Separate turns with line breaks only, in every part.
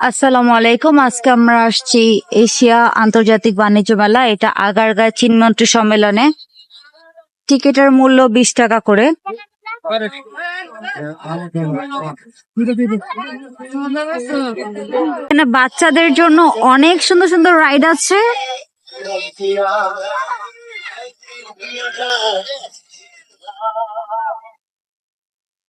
আসসালামু আলাইকুম। আজকে আমরা আসছি এশিয়া আন্তর্জাতিক বাণিজ্য মেলা, এটা আগারগাঁ চীনমন্ত্রী সম্মেলনে। টিকিটের মূল্য বিশ টাকা করে। এখানে বাচ্চাদের জন্য অনেক সুন্দর সুন্দর রাইড আছে।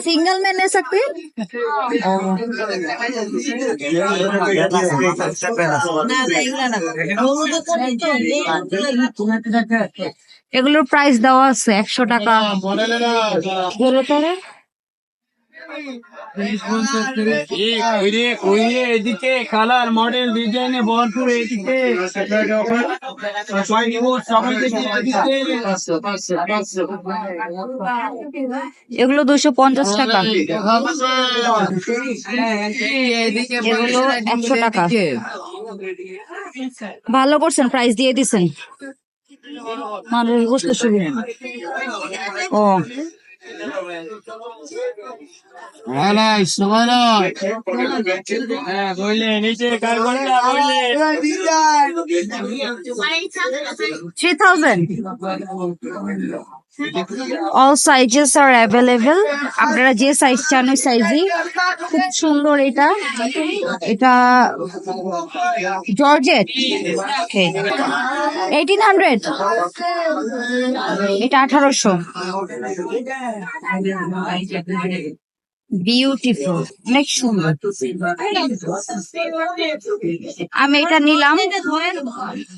सिंगल में ले सकते हैं? এগুলোর প্রাইস দেওয়া আছে একশো টাকা এগুলো দুশো পঞ্চাশ টাকা। এগুলো একশো টাকা। ভালো করছেন প্রাইস দিয়ে দিছেন। মানুষ বুঝতে শুরু ও। অল সাইজেস আর অ্যাভেলেবেল আপনারা যে সাইজ চান ওই সাইজই খুব সুন্দর এটা। এটা জর্জেট এইটিন হান্ড্রেড এটা আঠারোশো। বিউটিফুল অনেক সুন্দর আমি এটা নিলাম।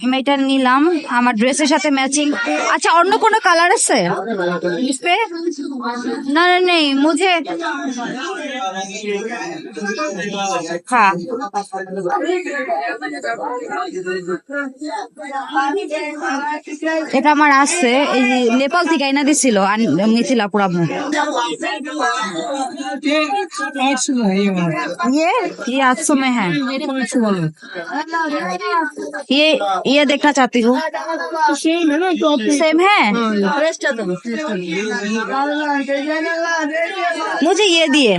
আমি এটা নিলাম। আমার ড্রেসের সাথে ম্যাচিং আচ্ছা অন্য কোনো কালার আছে? না না, নেই। মুঝে হ্যাঁ এটা আমার আসছে এই নেপাল থেকে আইনা দিছিল, আর মিছিল আপুর আপনার ये ये आठ सौ में है ये ये देखना चाहती हूँ सेम है मुझे ये দিয়ে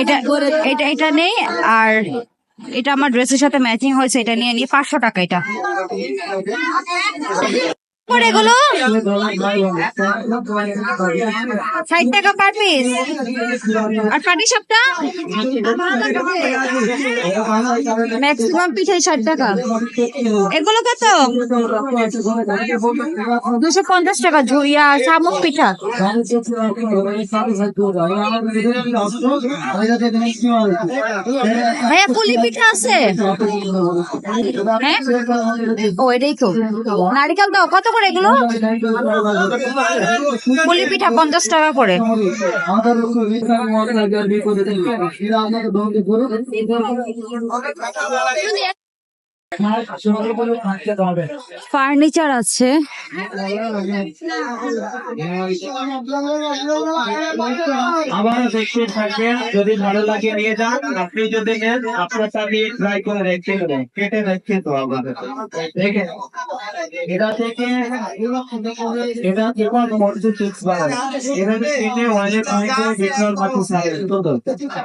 এটা এটা এটা নেই আর এটা আমার ড্রেসের সাথে ম্যাচিং হয়েছে এটা নিয়ে নিয়ে পাঁচশো টাকা এটা ষাট টাকা পিস আর ষাট টাকা। এগুলো কত? দুশো পঞ্চাশ টাকা ঝুইয়া শামুক পিঠা। ভাইয়া, পুলি পিঠা আছে? হ্যাঁ? ও, এটাই তো। নারিকেল দাও, কত করে এগুলো? পুলি পিঠা পঞ্চাশ টাকা করে। ফার্নিচার আছে।
আবার দেখতে থাকবেন, যদি ভালো লাগে নিয়ে যান, আপনি যদি নেন, আপনার সাথে ট্রাই করে রেখে দেবেন কেটে রেখে তো এটা থেকে এটা কেবল এটা থেকে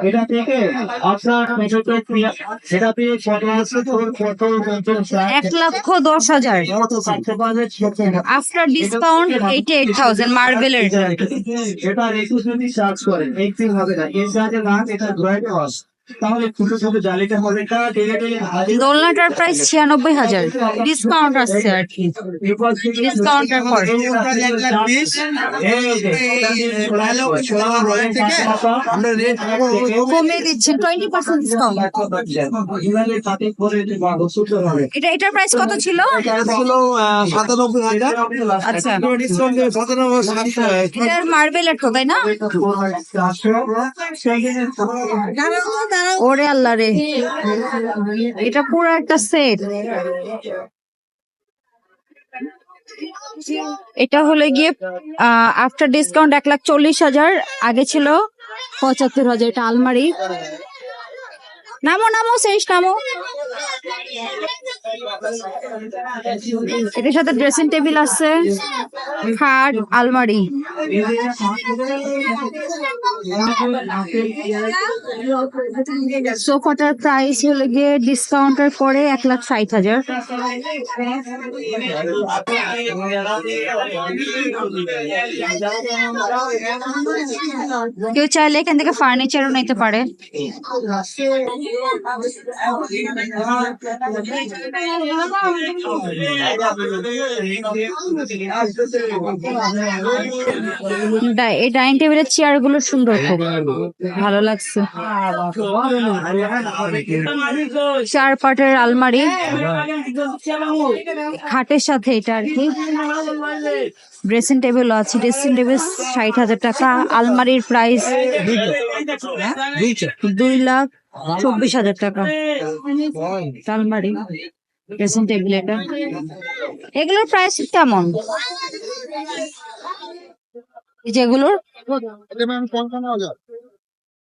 এটা থেকে আপনার থেকে কত আছে পঞ্চাশ
এক লক্ষ দশ হাজার। After discount eighty eight thousand মার্বেলের
এটা রেখে যদি চার্জ করে একদিন হবে না। এর না এটা ড্রয়েড হস হাজির
দোলনাটার প্রাইস ছিয়ানব্বই হাজার ডিসকাউন্ট আসছে আর কি ডিসকাউন্টের পর কমিয়ে দিচ্ছেন টোয়েন্টি পার্সেন্ট ডিসকাউন্ট এটা এটার প্রাইস কত ছিল আচ্ছা এটার মার্বেলের তো তাই না ওরে আল্লাহ রে। এটা পুরো একটা সেট এটা হলে গিয়ে আফটার ডিসকাউন্ট এক লাখ চল্লিশ হাজার। আগে ছিল পঁচাত্তর হাজার। এটা আলমারি। নামো নামো, শেষ, নামো। এটার সাথে ড্রেসিং টেবিল আছে, খাট, আলমারি। সোফাটার প্রাইস হলে গিয়ে ডিসকাউন্টের পরে এক লাখ ষাট হাজার। কেউ চাইলে এখান থেকে ফার্নিচারও নিতে পারে। এই ডাইনিং টেবিলের চেয়ারগুলো সুন্দর খুব ভালো লাগছে। চার পাটের আলমারি, খাটের সাথে এটা আর কি। ড্রেসিং টেবিল আছে ড্রেসিং টেবিল ষাট হাজার টাকা, আলমারির প্রাইস দুই লাখ চব্বিশ হাজার টাকা। তালমারি ড্রেসিং টেবিল এটা। এগুলোর প্রাইস কেমন? যেগুলোর